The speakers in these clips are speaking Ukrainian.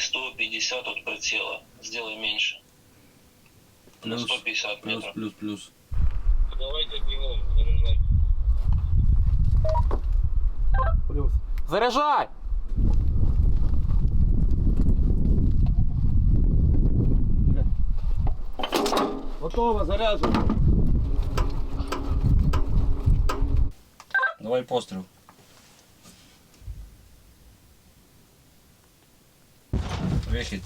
150 от прицела. Сделай меньше. На Плюс, 150 плюс, метров. плюс, плюс. Давайте бегом, заряжай. Плюс. Заряжай! Готово, заряджено. Давай постріл. Вихід.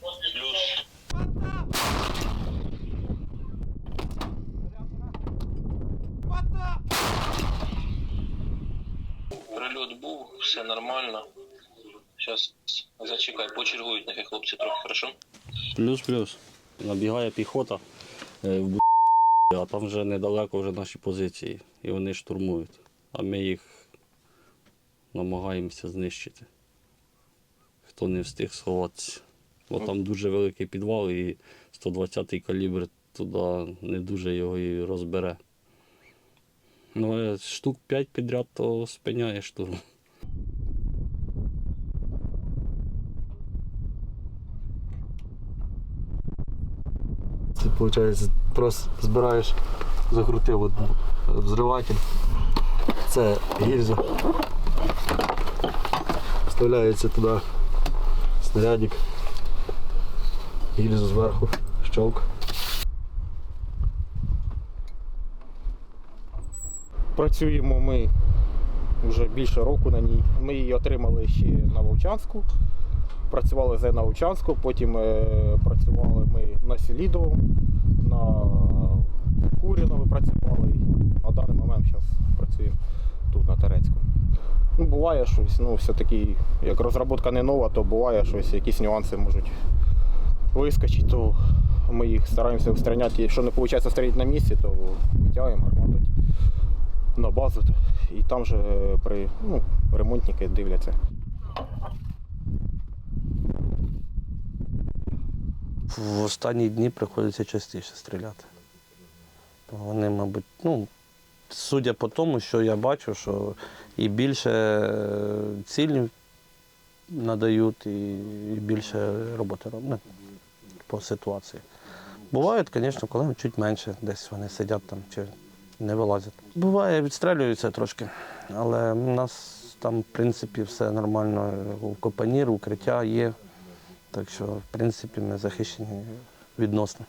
Плюс. Прильот був, все нормально. Зараз зачекай, почергують нехай хлопці трохи, хорошо? Плюс-плюс. Набігає піхота е, в бу... а там вже недалеко вже наші позиції. І вони штурмують. А ми їх намагаємося знищити. Хто не встиг сховатися. Бо там дуже великий підвал і 120-й калібр туди не дуже його і розбере. Ну, але штук 5 підряд то спиняє штурм. Ти, виходить, просто збираєш, закрутив от взриватель. Це гільза. Вставляється туди снарядик. Гільзу зверху, щелк. Працюємо ми вже більше року на ній. Ми її отримали ще на Вовчанську. Працювали за Вовчанську, потім е, працювали ми на Селідовому, на Куріново працювали. На даний момент зараз працюємо тут, на Терецьку. Ну, буває щось, ну, все-таки, як розробка не нова, то буває щось, якісь нюанси можуть вискочити, то ми їх стараємося устраняти. Якщо не виходить стріляти на місці, то витягуємо гармату на базу. І там же при ну, ремонтники дивляться. В останні дні приходиться частіше стріляти. Вони, мабуть, ну, судя по тому, що я бачу, що і більше е, цілі надають, і більше роботи роблять по ситуації. Бувають, звісно, коли чуть менше, десь вони сидять там чи не вилазять. Буває, відстрелюються трошки, але в нас там, в принципі, все нормально. Копанір, укриття є. Так що, в принципі, ми захищені відносно.